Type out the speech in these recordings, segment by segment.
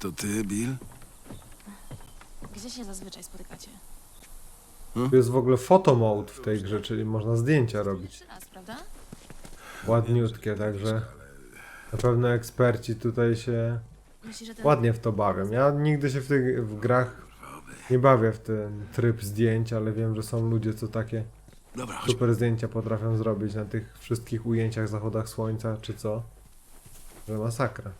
To ty, Bill? Gdzie się zazwyczaj spotykacie? Tu jest w ogóle photo mode w tej grze, czyli można zdjęcia robić. Pierwszy raz, prawda? Ładniutkie, także na pewno eksperci tutaj się Myślisz, że ten... ładnie w to bawią. Ja nigdy się w tych w grach nie bawię w ten tryb zdjęć, ale wiem, że są ludzie, co takie Dobra, chodź. super zdjęcia potrafią zrobić na tych wszystkich ujęciach, zachodach słońca, czy co. Że masakra.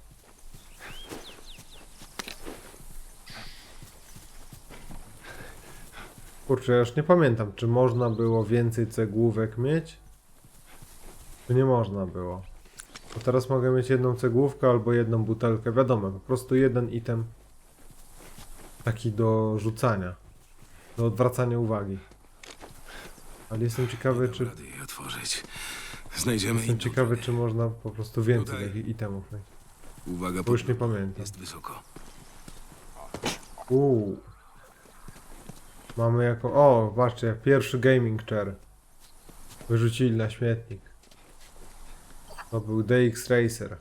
Kurczę, ja już nie pamiętam, czy można było więcej cegłówek mieć? Czy nie można było? Bo teraz mogę mieć jedną cegłówkę albo jedną butelkę, wiadomo, po prostu jeden item taki do rzucania, do odwracania uwagi. Ale jestem ciekawy, czy Rady jej otworzyć. Znajdziemy Jestem inną ciekawy, drogę. czy można po prostu więcej Tutaj. takich itemów mieć. Uwaga, Bo już nie pamiętam. Jest wysoko. Uuu. Mamy jako... O, patrzcie, pierwszy gaming chair. Wyrzucili na śmietnik. To był DX Racer.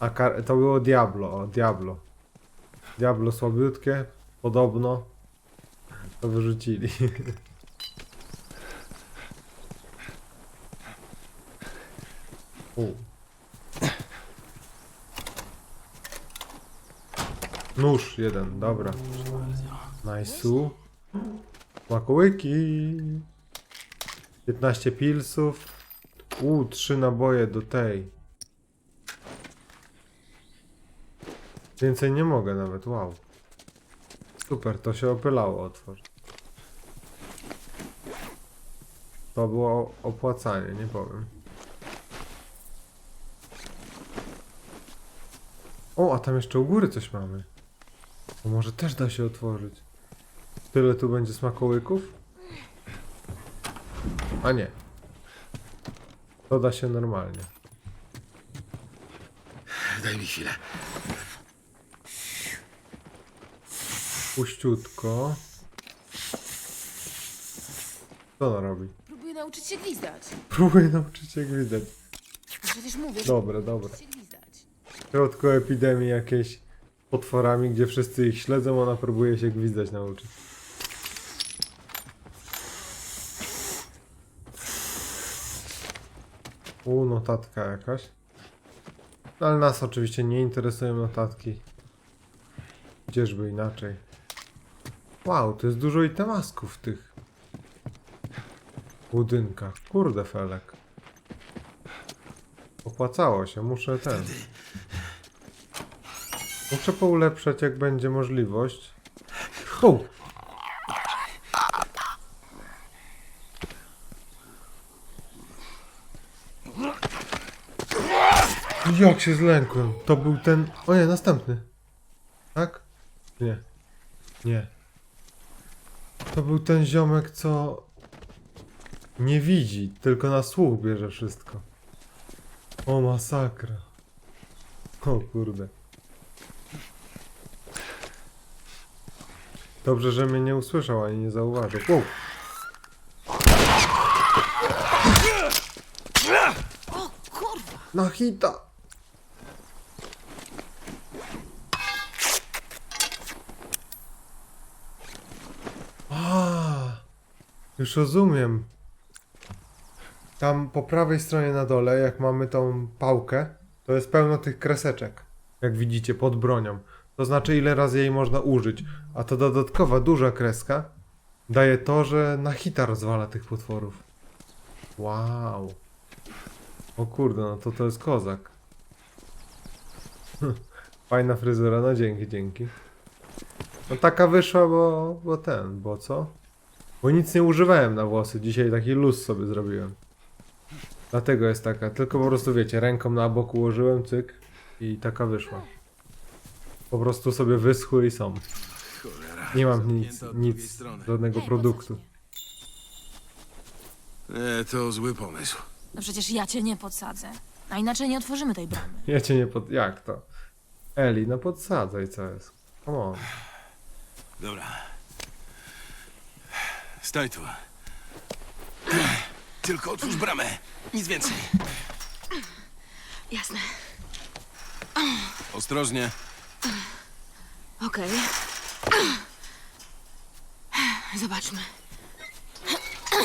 A kar- to było Diablo, o, Diablo. Diablo słabiutkie, podobno. To wyrzucili. U. Nóż jeden, dobra. Nice'u. Makołyki. 15 pilsów. U, 3 naboje do tej. Więcej nie mogę nawet, wow. Super, to się opylało otworzyć. To było opłacanie, nie powiem. O, a tam jeszcze u góry coś mamy. To może też da się otworzyć. Tyle tu będzie smakołyków? A nie. To da się normalnie. Daj mi chwilę. Puściutko. Co ona robi? Próbuję nauczyć się gwizdać. Próbuję nauczyć się gwizdać. Przecież mówię, Dobra, dobra. W środku epidemii jakieś potworami, gdzie wszyscy ich śledzą, ona próbuje się gwizdać nauczyć. U, notatka jakaś. No, ale nas oczywiście nie interesują notatki. Gdzieżby inaczej. Wow, to jest dużo itemasków w tych budynkach. Kurde felek. Opłacało się, muszę ten. Muszę poulepszać jak będzie możliwość. O! Jak się zlękłem. To był ten... O nie, następny. Tak? Nie. Nie. To był ten ziomek, co... Nie widzi, tylko na słuch bierze wszystko. O masakra. O kurde. Dobrze, że mnie nie usłyszał ani nie zauważył. Wow. O kurwa! Na hita! Już rozumiem. Tam po prawej stronie na dole, jak mamy tą pałkę, to jest pełno tych kreseczek. Jak widzicie, pod bronią. To znaczy, ile razy jej można użyć. A ta dodatkowa, duża kreska daje to, że na hita rozwala tych potworów. Wow. O kurde, no to to jest kozak. Hm, Fajna fryzura, no dzięki, dzięki. No taka wyszła, bo, bo ten, bo co? Bo nic nie używałem na włosy, dzisiaj taki luz sobie zrobiłem. Dlatego jest taka, tylko po prostu wiecie, ręką na bok ułożyłem, cyk i taka wyszła. Po prostu sobie wyschły i są. Cholera. Nie mam zamknięta nic, od drugiej nic, strony. żadnego produktu. Nie, to zły pomysł. No przecież ja cię nie podsadzę. A inaczej nie otworzymy tej bramy. Ja cię nie pod... jak to? Eli, no podsadzaj, co jest. Come on. Dobra. Staj tu. Tylko otwórz bramę. Nic więcej. Jasne. Ostrożnie. Okej. Zobaczmy.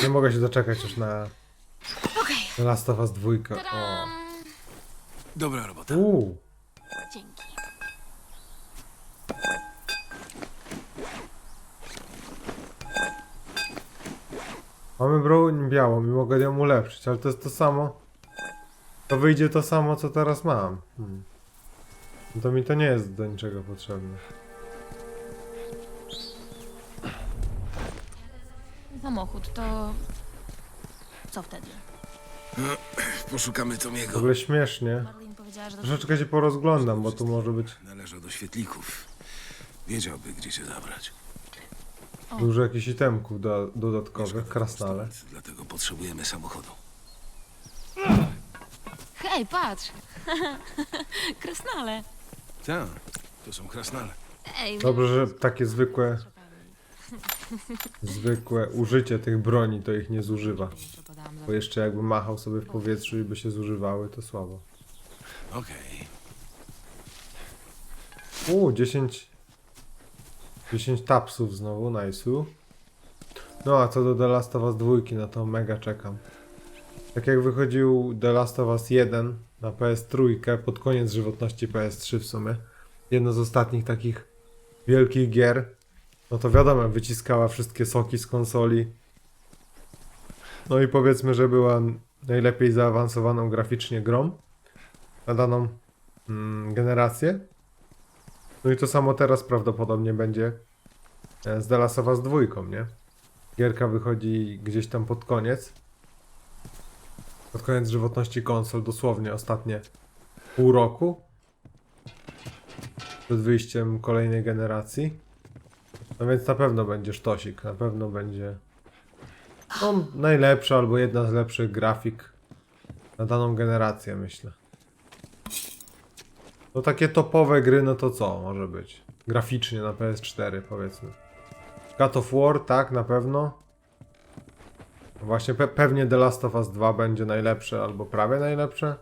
Nie mogę się doczekać już na Okej. The Last of Us 2. O. Tadam! Dobra robota. Uuu. Dzięki. Mamy broń białą i mogę ją ulepszyć, ale to jest to samo. To wyjdzie to samo, co teraz mam. Hmm. No to mi to nie jest do niczego potrzebne. Samochód to... Co wtedy? Poszukamy W Tomiego. ogóle śmiesznie. Marlene powiedziała, że... Troszeczkę się porozglądam, bo tu może być Należał do świetlików. Wiedziałby, gdzie cię zabrać. Dużo jakichś itemków do, dodatkowych, krasnale. Dlatego potrzebujemy samochodu. Hej, patrz! Krasnale! Tak, to są krasnale. Ej, Dobrze, że takie zwykłe, zwykłe użycie tych broni to ich nie zużywa. Bo jeszcze jakby machał sobie w powietrzu i by się zużywały, to słabo. Okej. Uuu, 10... 10 tapsów znowu, nice'u. No a co do The Last of Us 2, no to mega czekam. Tak jak wychodził The Last of Us 1 na PS3 pod koniec żywotności PS3 w sumie, jedno z ostatnich takich wielkich gier, no to wiadomo, wyciskała wszystkie soki z konsoli. No i powiedzmy, że była najlepiej zaawansowaną graficznie grą na daną mm, generację. No i to samo teraz prawdopodobnie będzie e, z of Us 2, nie? Gierka wychodzi gdzieś tam pod koniec. Pod koniec żywotności konsol, dosłownie ostatnie pół roku. Przed wyjściem kolejnej generacji. No więc na pewno będzie sztosik, na pewno będzie no, najlepsza albo jedna z lepszych grafik na daną generację, myślę. No takie topowe gry, no to co może być? Graficznie na PS4 powiedzmy. God of War, tak, na pewno. Właśnie pe pewnie The Last of Us 2 będzie najlepsze, albo prawie najlepsze.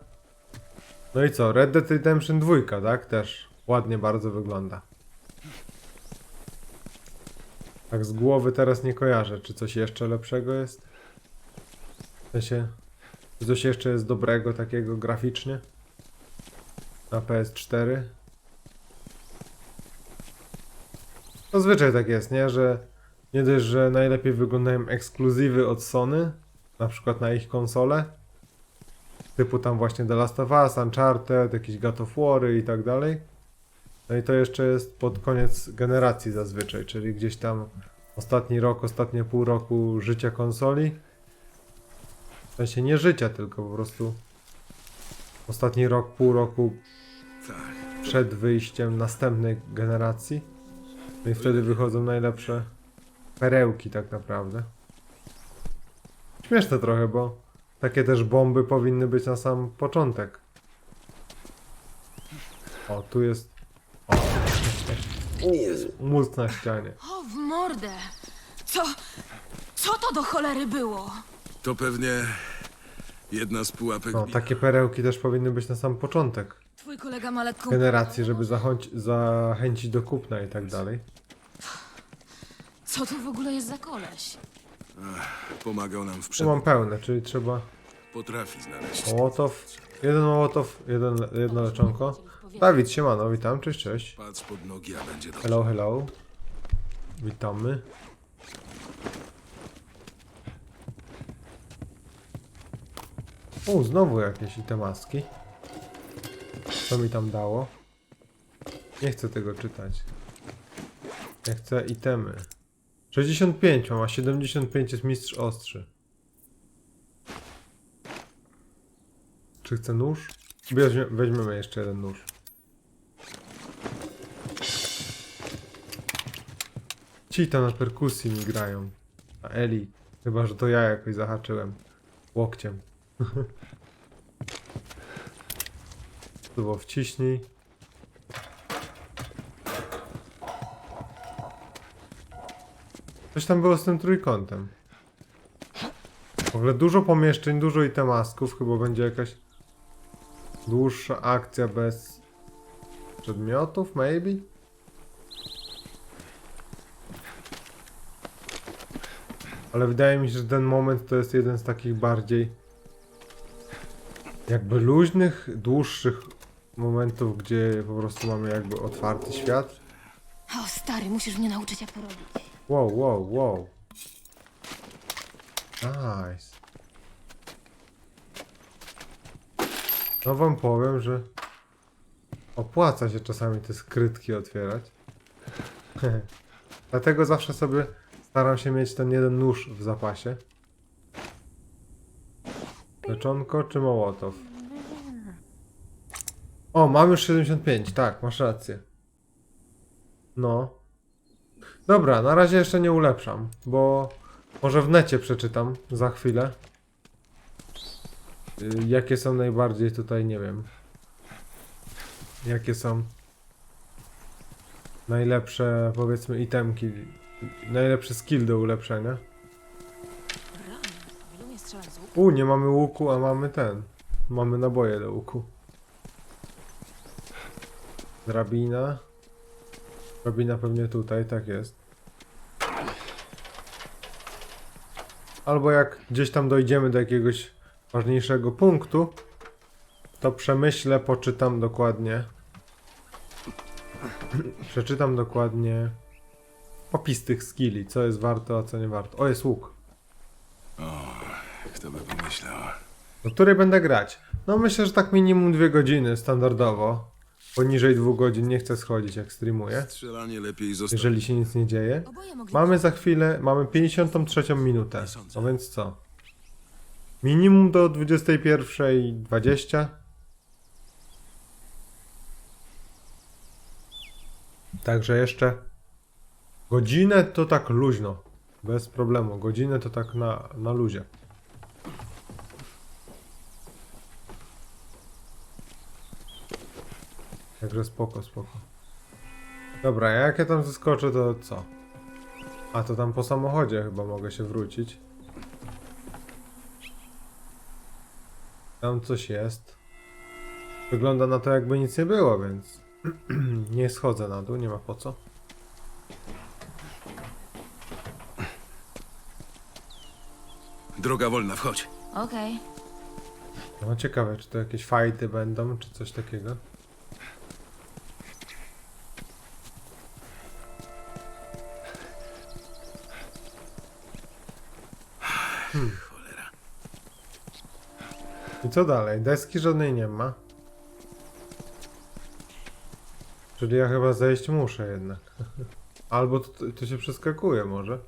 No i co? Red Dead Redemption 2, tak? Też ładnie bardzo wygląda. Tak z głowy teraz nie kojarzę, czy coś jeszcze lepszego jest? W sensie, czy coś jeszcze jest dobrego takiego graficznie? Na PS4. Zazwyczaj tak jest, nie? Że nie dość, że najlepiej wyglądają ekskluzywy od Sony, na przykład na ich konsole, typu tam właśnie The Last of Us, Uncharted, jakieś God of i tak dalej. No i to jeszcze jest pod koniec generacji zazwyczaj, czyli gdzieś tam ostatni rok, ostatnie pół roku życia konsoli. W sensie nie życia, tylko po prostu ostatni rok, pół roku. Przed wyjściem następnej generacji. No i wtedy wychodzą najlepsze perełki tak naprawdę. Śmieszne trochę, bo takie też bomby powinny być na sam początek. O, tu jest... O, mózg na ścianie. O, w mordę! Co... Co to do cholery było? To pewnie jedna z pułapek. No, takie perełki też powinny być na sam początek Twój kolega ma lekką... generacji, żeby zachęć, zachęcić do kupna i tak dalej. Co to w ogóle jest za koleś? Pomagał nam w Tu przebyciu. mam pełne, czyli trzeba Potrafi znaleźć. Mołotow, jeden mołotow, jeden, jedno leczonko. Dawid, siemano, witam, cześć, cześć. Patrz pod nogi, a będzie dobrze. Hello, hello. Witamy. O, znowu jakieś itemaski. Co mi tam dało? Nie chcę tego czytać. Ja chcę itemy. 65 mam, a 75 jest mistrz ostrzy. Czy chcę nóż? Weźmie, weźmiemy jeszcze jeden nóż. Ci tam na perkusji mi grają. A Eli. Chyba, że to ja jakoś zahaczyłem. Łokciem. Było wciśnij. Coś tam było z tym trójkątem. W ogóle dużo pomieszczeń, dużo itemasków. Chyba będzie jakaś dłuższa akcja bez przedmiotów, maybe? Ale wydaje mi się, że ten moment to jest jeden z takich bardziej jakby luźnych, dłuższych momentów, gdzie po prostu mamy jakby otwarty świat. O, stary, musisz mnie nauczyć, jak to robić. Wow, wow, wow. Nice. No wam powiem, że opłaca się czasami te skrytki otwierać. Dlatego zawsze sobie staram się mieć ten jeden nóż w zapasie. Leczonko czy mołotow? O, mam już 75, tak, masz rację. No. Dobra, na razie jeszcze nie ulepszam, bo może w necie przeczytam za chwilę. Y, Jakie są najbardziej tutaj, nie wiem. Jakie są najlepsze, powiedzmy, itemki. Najlepszy skill do ulepszenia. U, nie mamy łuku, a mamy ten. Mamy naboje do łuku. Drabina. Drabina pewnie tutaj, tak jest. Albo jak gdzieś tam dojdziemy do jakiegoś ważniejszego punktu, to przemyślę, poczytam dokładnie. Przeczytam dokładnie opis tych skilli, co jest warto, a co nie warto. O, jest łuk. Kto by pomyślał? Do której będę grać? No myślę, że tak minimum dwie godziny standardowo. Poniżej dwóch godzin nie chcę schodzić jak streamuję, Strzelanie lepiej zostawić. jeżeli się nic nie dzieje. Oboje mogli... Mamy za chwilę, mamy 53 minutę. No więc co? Minimum do 21.20. Także jeszcze godzinę to tak luźno. Bez problemu. Godzinę to tak na, na luzie. Także spoko, spoko. Dobra, jak ja tam zeskoczę, to co? A to tam po samochodzie chyba mogę się wrócić. Tam coś jest. Wygląda na to jakby nic nie było, więc nie schodzę na dół, nie ma po co. Droga wolna, wchodź. Okej. No ciekawe, czy to jakieś fajty będą, czy coś takiego. I co dalej? Deski żadnej nie ma. Czyli ja chyba zejść muszę jednak. Albo to, to się przeskakuje może.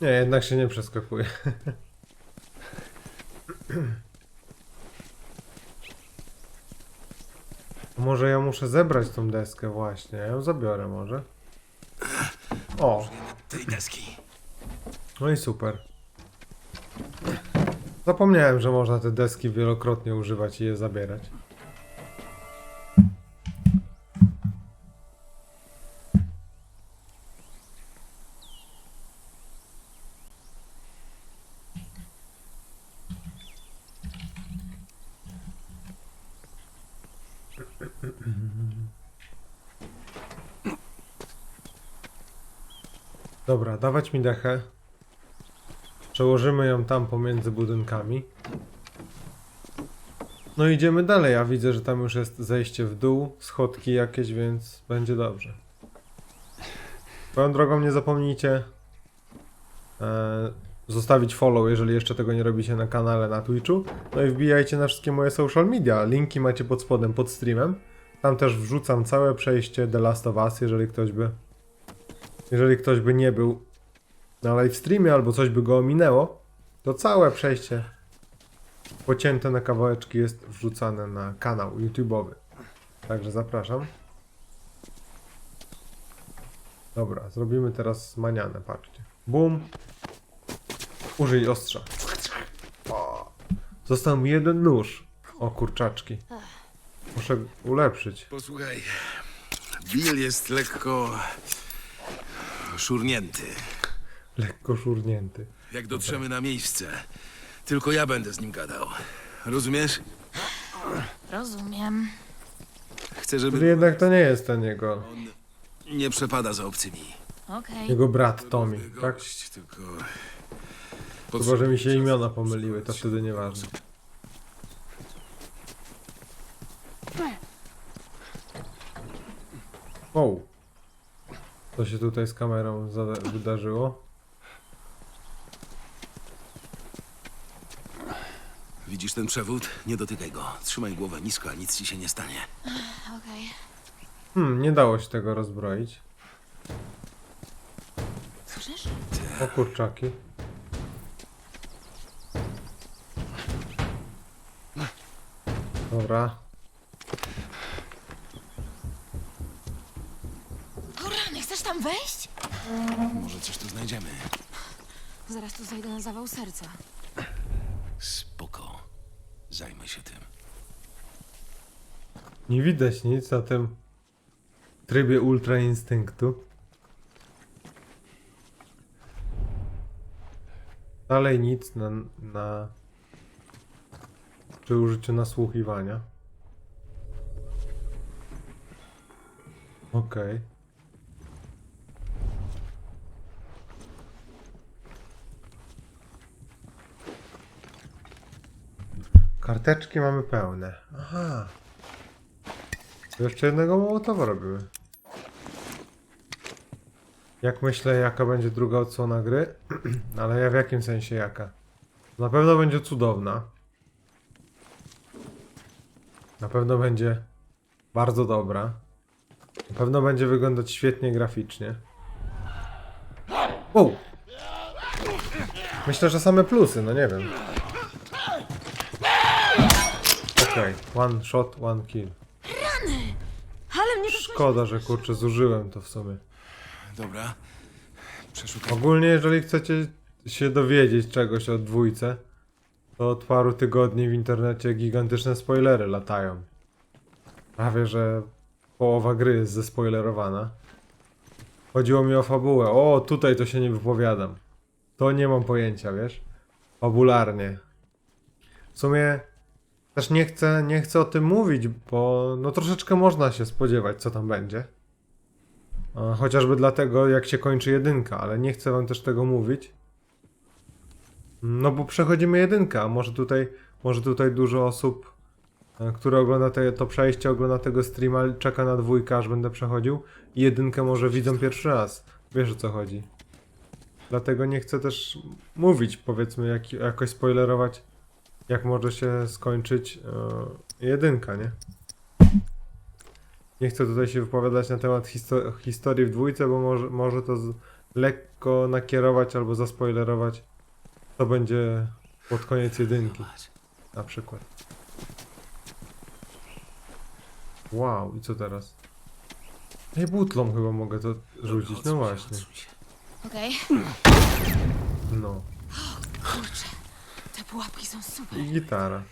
Nie, jednak się nie przeskakuje. może ja muszę zebrać tą deskę właśnie. Ja ją zabiorę może. O, Tej deski. no i super. Zapomniałem, że można te deski wielokrotnie używać i je zabierać. Dobra, dawać mi dechę. Przełożymy ją tam pomiędzy budynkami. No idziemy dalej, a widzę, że tam już jest zejście w dół, schodki jakieś, więc będzie dobrze. Swoją drogą nie zapomnijcie e, zostawić follow, jeżeli jeszcze tego nie robicie na kanale na Twitchu. No i wbijajcie na wszystkie moje social media. Linki macie pod spodem, pod streamem. Tam też wrzucam całe przejście The Last of Us, jeżeli ktoś by jeżeli ktoś by nie był na live streamie albo coś by go ominęło, to całe przejście pocięte na kawałeczki jest wrzucane na kanał YouTube'owy. Także zapraszam. Dobra, zrobimy teraz manianę, patrzcie. Bum. Użyj ostrza. O. Został mi jeden nóż. O kurczaczki. Muszę ulepszyć. Posłuchaj. Bill jest lekko... szurnięty. Lekko szurnięty. Jak dotrzemy na miejsce, tylko ja będę z nim gadał. Rozumiesz? Rozumiem. Chcę, Czyli żeby jednak to nie jest ten jego, nie przepada za obcymi. Okej. jego brat Tommy, tak? Gość, tylko... Chyba, że mi się imiona pomyliły, to wtedy nieważne. Wow. Co się tutaj z kamerą zada- wydarzyło? Widzisz ten przewód? Nie dotykaj go. Trzymaj głowę nisko, a nic ci się nie stanie. Okej. Hmm, nie dało się tego rozbroić. Słyszysz? O kurczaki. Dobra. O rany, chcesz tam wejść? Może coś tu znajdziemy. Zaraz tu zajdę na zawał serca. Spoko. Zajmę się tym. Nie widać nic na tym trybie ultra instynktu. Dalej nic na, na przy użyciu nasłuchiwania. Okej. Karteczki mamy pełne. Aha. Jeszcze jednego mołotowa robimy. Jak myślę, jaka będzie druga odsłona gry? Ale ja w jakim sensie jaka? Na pewno będzie cudowna. Na pewno będzie bardzo dobra. Na pewno będzie wyglądać świetnie graficznie. Wow! Myślę, że same plusy, no nie wiem. Okej, one shot, one kill. Szkoda, że kurczę, zużyłem to w sumie. Dobra. Przeszukaj. Ogólnie, jeżeli chcecie się dowiedzieć czegoś o dwójce, to od paru tygodni w internecie gigantyczne spoilery latają. Prawie, że połowa gry jest zespoilerowana. Chodziło mi o fabułę. O, tutaj to się nie wypowiadam. To nie mam pojęcia, wiesz? Fabularnie. W sumie też nie chcę, nie chcę o tym mówić, bo no troszeczkę można się spodziewać, co tam będzie. A, Chociażby dlatego, jak się kończy jedynka, ale nie chcę wam też tego mówić. No bo przechodzimy jedynkę, a może tutaj, może tutaj dużo osób, e, które ogląda te, to przejście, ogląda tego streama, czeka na dwójkę, aż będę przechodził i jedynkę może widzą pierwszy raz. Wiesz o co chodzi. Dlatego nie chcę też mówić, powiedzmy, jak, jakoś spoilerować, jak może się skończyć e, jedynka, nie? Nie chcę tutaj się wypowiadać na temat histo- historii w dwójce, bo może, może to z- lekko nakierować albo zaspoilerować, co będzie pod koniec jedynki, na przykład. Wow, i co teraz? Ej, butlą chyba mogę to rzucić, no właśnie. Okej. No. Kurczę. Pułapki są super. I gitara.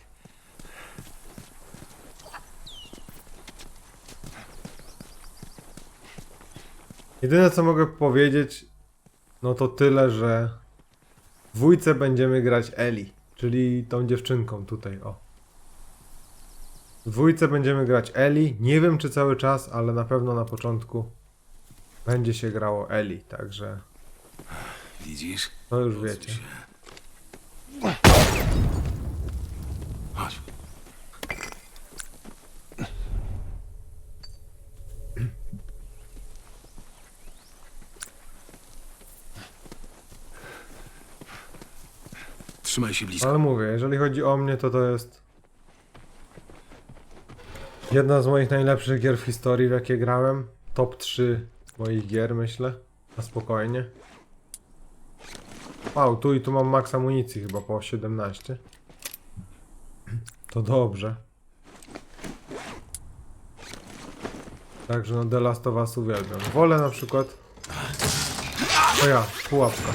Jedyne co mogę powiedzieć, no to tyle, że w dwójce będziemy grać Eli, czyli tą dziewczynką tutaj, o. W dwójce będziemy grać Eli, nie wiem czy cały czas, ale na pewno na początku będzie się grało Eli, także Widzisz? to już wiecie. Chodź. Trzymaj się blisko. Ale mówię, jeżeli chodzi o mnie, to to jest jedna z moich najlepszych gier w historii, w jakie grałem. Top 3 moich gier, myślę. Na spokojnie. Wow, tu i tu mam max amunicji chyba po 17. To dobrze. Także no The Last of Us uwielbiam. Wolę na przykład... O ja, pułapka.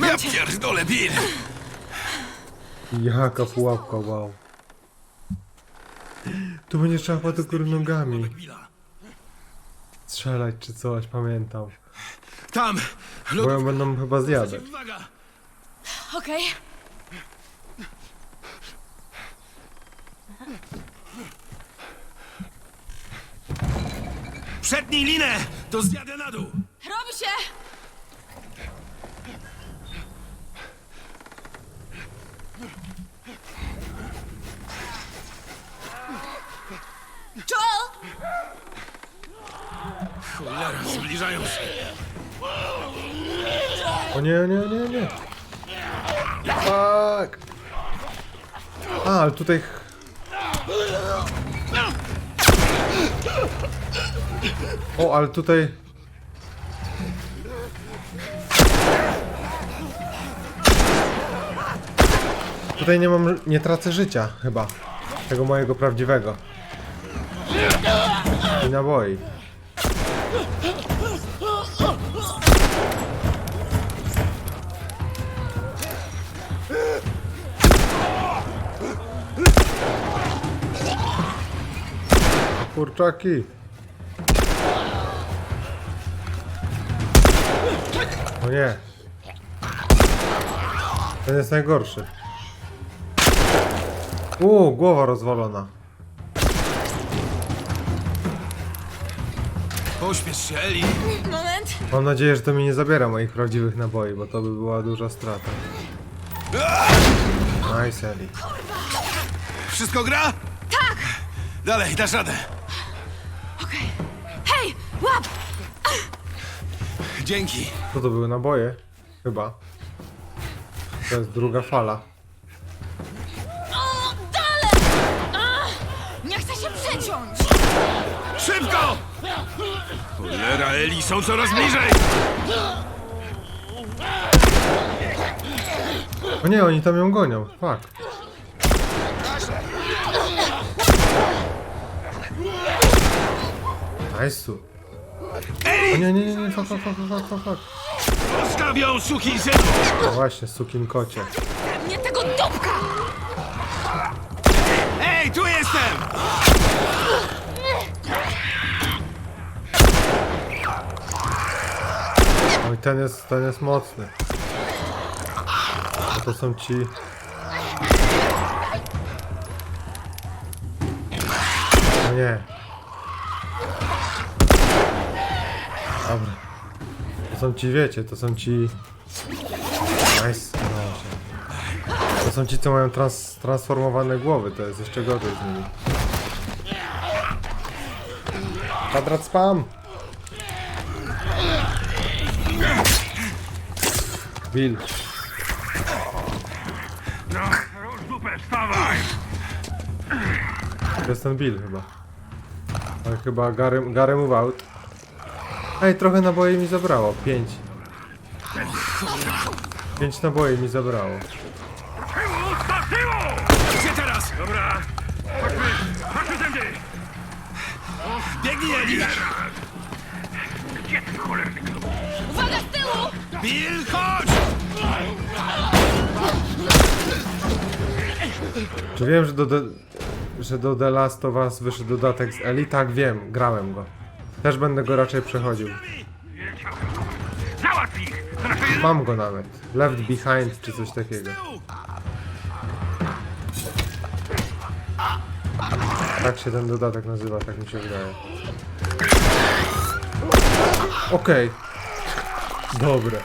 Ja pierdolę, Bill! Jaka pułapka, wow. Tu będzie trzeba chyba góry nogami strzelać czy coś, pamiętam. Tam! Bo ją będą chyba zjadać. Okej. Przednij linę! To zjadę na dół! Robi się! Joel! Cholera, zbliżają się. O nie, nie, nie, nie. Fuck. A, ale tutaj... O, ale tutaj... Tutaj nie mam, nie tracę życia chyba. Tego mojego prawdziwego. I naboi. Kurczaki. Nie. Ten jest najgorszy. Uuu, głowa rozwalona. Pośpiesz się, Eli. Moment. Mam nadzieję, że to mi nie zabiera moich prawdziwych naboi, bo to by była duża strata. Nice, Eli. Wszystko gra? Tak! Dalej, dasz radę. Okej. Hej, łap! Dzięki. Co to były naboje? Chyba. To jest druga fala. O, dalej! A, nie chcę się przeciąć! Szybko! Cholera, Eli, są coraz bliżej! O nie, oni tam ją gonią. Fuck. Nice. O nie, nie, nie, nie, fuck, fuck, fuck, fuck, fuck, fuck. Postawią suki synu! No właśnie, sukin kocie. Nie tego dupka! Ej, tu jestem! Oj, ten jest, ten jest mocny. No to są ci... No nie. Są ci, wiecie, to są ci... Nice. No, to są ci, co mają trans transformowane głowy, to jest jeszcze gorzej z nimi. Kwadrat spam! Bill. No! To jest ten Bill chyba. Ale chyba Gary, Gary out. Ej, trochę naboi mi zabrało. Pięć. Pięć naboi mi zabrało. Gdzie teraz? Dobra, chodźmy, chodźmy tędy! Biegnij, Eli! Gdzie ten cholerny klub? Uwaga z tyłu! Bill, chodź! Czy wiem, że do, The, że do The Last of Us wyszedł dodatek z Eli? Tak, wiem. Grałem go. Też będę go raczej przechodził. Mam go nawet. Left Behind czy coś takiego. Tak się ten dodatek nazywa, tak mi się wydaje. Okej. Dobre.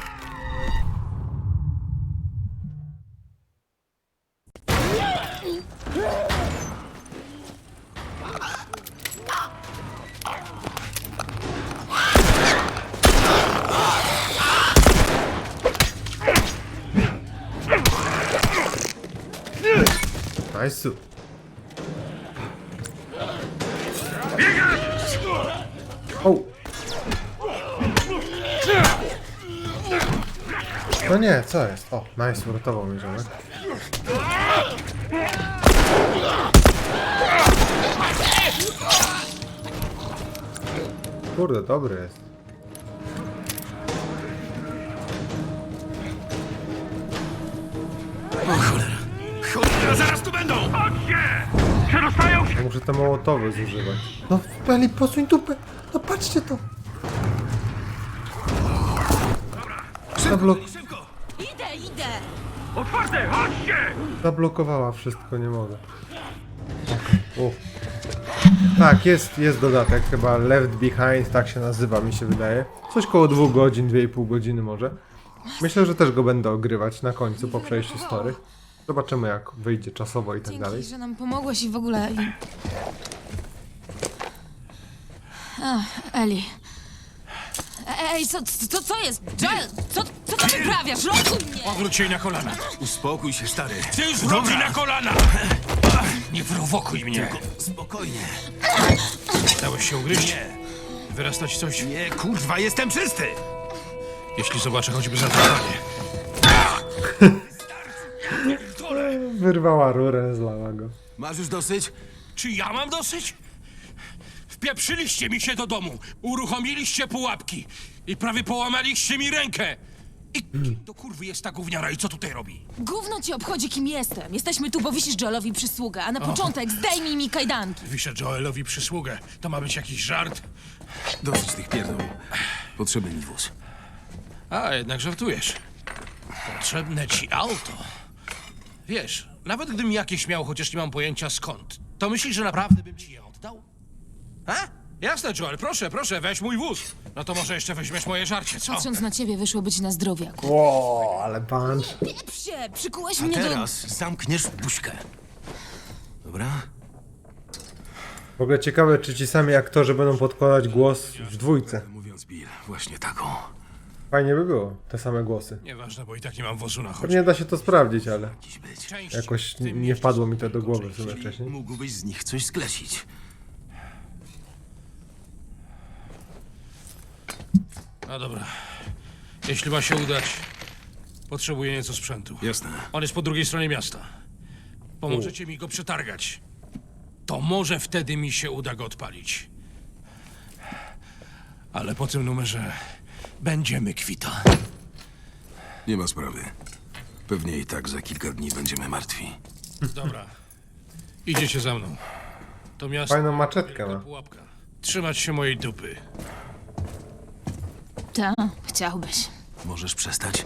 Nice. O! No nie, co jest? O, nice, uratował mnie ziomek. Kurde, dobry jest. Muszę te mołotowy zużywać. No, Peli, posuń dupę! No patrzcie to! Zablok! Idę, idę! Otwarte, chodźcie! zablokowała wszystko, nie mogę. Uf. Tak, jest, jest dodatek, chyba Left Behind, tak się nazywa, mi się wydaje. Coś koło dwóch godzin, dwie i pół godziny może. Myślę, że też go będę ogrywać na końcu po przejściu story. Zobaczymy jak wyjdzie czasowo i tak Dzięki, dalej. że nam pomogłeś i w ogóle... A, Eli. E- Ej, co, co, co jest? Joel, co, co ty wyprawiasz? Lokuj mnie! Wróć się na kolana. Uspokój się, stary. Ty już wróć na kolana! Nie prowokuj mnie. Spokojnie. Dałeś się ugryźć? Nie. Wyrastać coś? Nie, kurwa, jestem czysty! Jeśli zobaczę choćby zatrwanie. Wyrwała rurę, zlała go. Masz już dosyć? Czy ja mam dosyć? Wpieprzyliście mi się do domu, uruchomiliście pułapki i prawie połamaliście mi rękę. I kim do kurwy jest ta gówniara i co tutaj robi? Gówno ci obchodzi, kim jestem. Jesteśmy tu, bo wisisz Joelowi przysługę, a na początek zdejmij mi kajdanki. Wiszę Joelowi przysługę. To ma być jakiś żart? Dosyć tych pierdół. Potrzebny mi wóz. A, jednak żartujesz. Potrzebne ci auto. Wiesz, nawet gdybym jakieś miał, chociaż nie mam pojęcia skąd, to myślisz, że naprawdę bym ci je oddał? A? Jasne, Joel, proszę, proszę, weź mój wóz. No to może jeszcze weźmiesz moje żarcie, co? Patrząc na ciebie, wyszło być na zdrowiaku. Ło, ale punch. Pieprz się! Przykułeś A mnie do... teraz zamkniesz buźkę. Dobra? W ogóle ciekawe, czy ci sami aktorzy będą podkładać głos w dwójce. Mówiąc Bill, właśnie taką. Fajnie by było, te same głosy. Nieważne, bo i tak nie mam wozu na chodź. Pewnie da się to sprawdzić, ale Jakiś być. Część jakoś tym nie wpadło mi to do głowy w sumie wcześniej. Mógłbyś z nich coś sklecić. No dobra. Jeśli ma się udać, potrzebuję nieco sprzętu. Jasne. On jest po drugiej stronie miasta. Pomożecie mi go przetargać. To może wtedy mi się uda go odpalić. Ale po tym numerze będziemy kwita. Nie ma sprawy. Pewnie i tak za kilka dni będziemy martwi. Dobra. Idziecie za mną. To miasto. Fajną maczetkę ma. pułapka. Trzymać się mojej dupy. Ta, chciałbyś. Możesz przestać?